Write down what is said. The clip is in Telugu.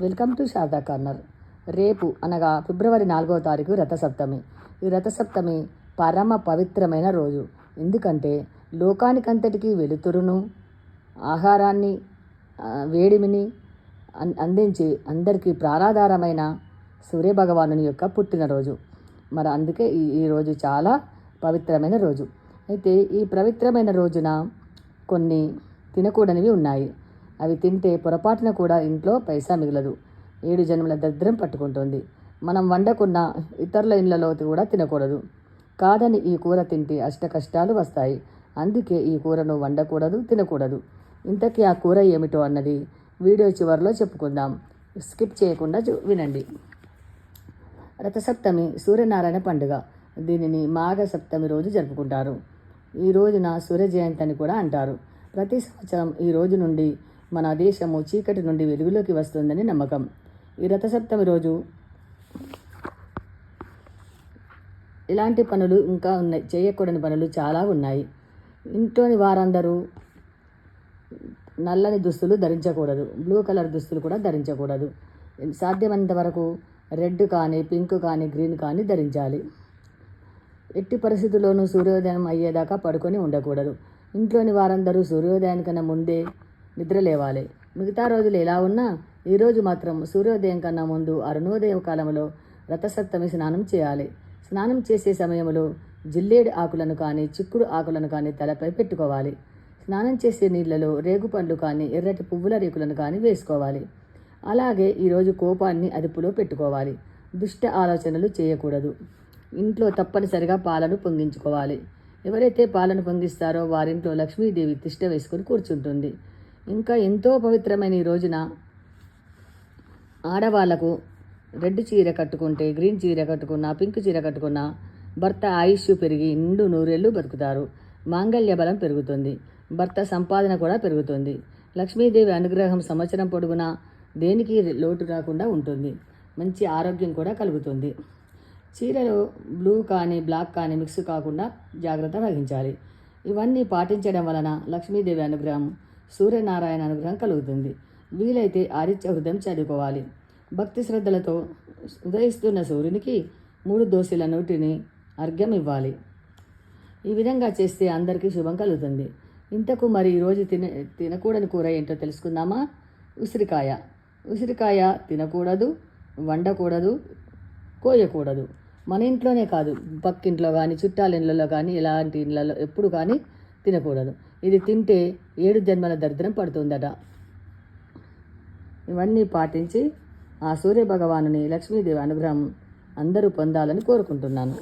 Welcome to Sharada corner. రేపు అనగా ఫిబ్రవరి నాలుగవ తారీఖు రథసప్తమి. ఈ రథసప్తమి పరమ పవిత్రమైన రోజు. ఎందుకంటే లోకానికంతటికీ వెలుతురును ఆహారాన్ని వేడిమిని అందించి అందరికీ ప్రాణాధారమైన సూర్యభగవాను యొక్క పుట్టినరోజు. మరి అందుకే ఈ ఈ రోజు చాలా పవిత్రమైన రోజు. అయితే ఈ పవిత్రమైన రోజున కొన్ని తినకూడనివి ఉన్నాయి. అవి తింటే పొరపాటున కూడా ఇంట్లో పైసా మిగలదు. ఏడు జన్మల దరిద్రం పట్టుకుంటుంది. మనం వండకున్న ఇతరుల ఇళ్ళలో కూడా తినకూడదు. కాదని ఈ కూర తింటే అష్ట కష్టాలు వస్తాయి. అందుకే ఈ కూరను వండకూడదు తినకూడదు. ఇంతకీ ఆ కూర ఏమిటో అన్నది వీడియో చివరిలో చెప్పుకుందాం. స్కిప్ చేయకుండా చూ- వినండి. రథసప్తమి సూర్యనారాయణ పండుగ. దీనిని మాఘ సప్తమి రోజు జరుపుకుంటారు. ఈ రోజున సూర్య జయంతి అని కూడా అంటారు. ప్రతి సంవత్సరం ఈ రోజు నుండి మన దేశము చీకటి నుండి వెలుగులోకి వస్తుందని నమ్మకం. ఈ రథసప్తమి రోజు ఇలాంటి పనులు ఇంకా ఉన్నాయి. చేయకూడని పనులు చాలా ఉన్నాయి. ఇంట్లోని వారందరూ నల్లని దుస్తులు ధరించకూడదు. బ్లూ కలర్ దుస్తులు కూడా ధరించకూడదు. సాధ్యమైనంత వరకు రెడ్ కానీ పింక్ కానీ గ్రీన్ కానీ ధరించాలి. ఎట్టి పరిస్థితుల్లోనూ సూర్యోదయం అయ్యేదాకా పడుకొని ఉండకూడదు. ఇంట్లోని వారందరూ సూర్యోదయానికన్నా ముందే నిద్ర లేవాలి. మిగతా రోజులు ఎలా ఉన్నా ఈరోజు మాత్రం సూర్యోదయం కన్నా ముందు అరుణోదయం కాలంలో రథసప్తమి స్నానం చేయాలి. స్నానం చేసే సమయంలో జిల్లేడు ఆకులను కానీ చిక్కుడు ఆకులను కానీ తలపై పెట్టుకోవాలి. స్నానం చేసే నీళ్ళలో రేగుపండ్లు కానీ ఎర్రటి పువ్వుల రేకులను కానీ వేసుకోవాలి. అలాగే ఈరోజు కోపాన్ని అదుపులో పెట్టుకోవాలి. దుష్ట ఆలోచనలు చేయకూడదు. ఇంట్లో తప్పనిసరిగా పాలను పొంగించుకోవాలి. ఎవరైతే పాలను పొంగిస్తారో వారింట్లో లక్ష్మీదేవి తిష్ట వేసుకొని కూర్చుంటుంది. ఇంకా ఎంతో పవిత్రమైన ఈ రోజున ఆడవాళ్ళకు రెడ్ చీర కట్టుకుంటే గ్రీన్ చీర కట్టుకున్నా పింక్ చీర కట్టుకున్నా భర్త ఆయుష్ పెరిగి నిండు నూరేళ్ళు బతుకుతారు. మాంగళ్య బలం పెరుగుతుంది. భర్త సంపాదన కూడా పెరుగుతుంది. లక్ష్మీదేవి అనుగ్రహం సంవత్సరం పొడుగునా దేనికి లోటు రాకుండా ఉంటుంది. మంచి ఆరోగ్యం కూడా కలుగుతుంది. చీరలో బ్లూ కానీ బ్లాక్ కానీ మిక్స్ కాకుండా జాగ్రత్త వహించాలి. ఇవన్నీ పాటించడం వలన లక్ష్మీదేవి అనుగ్రహం సూర్యనారాయణ అనుగ్రహం కలుగుతుంది. వీలైతే ఆదిత్య హృదయం చదువుకోవాలి. భక్తి శ్రద్ధలతో ఉదయిస్తున్న సూర్యునికి మూడు దోశల నోటిని అర్ఘ్యం ఇవ్వాలి. ఈ విధంగా చేస్తే అందరికీ శుభం కలుగుతుంది. ఇంతకు మరి ఈరోజు తిన తినకూడని కూర ఏంటో తెలుసుకుందామా? ఉసిరికాయ. ఉసిరికాయ తినకూడదు వండకూడదు కోయకూడదు. మన ఇంట్లోనే కాదు పక్కింట్లో కానీ చుట్టాల ఇళ్ళలో కానీ ఇలాంటి ఇళ్ళలో ఎప్పుడు కానీ తినకూడదు. ఇది తింటే ఏడు జన్మల దరిద్రం పడుతుందట. ఇవన్నీ పాటించి ఆ సూర్య భగవానుని లక్ష్మీదేవి అనుగ్రహం అందరూ పొందాలని కోరుకుంటున్నాను.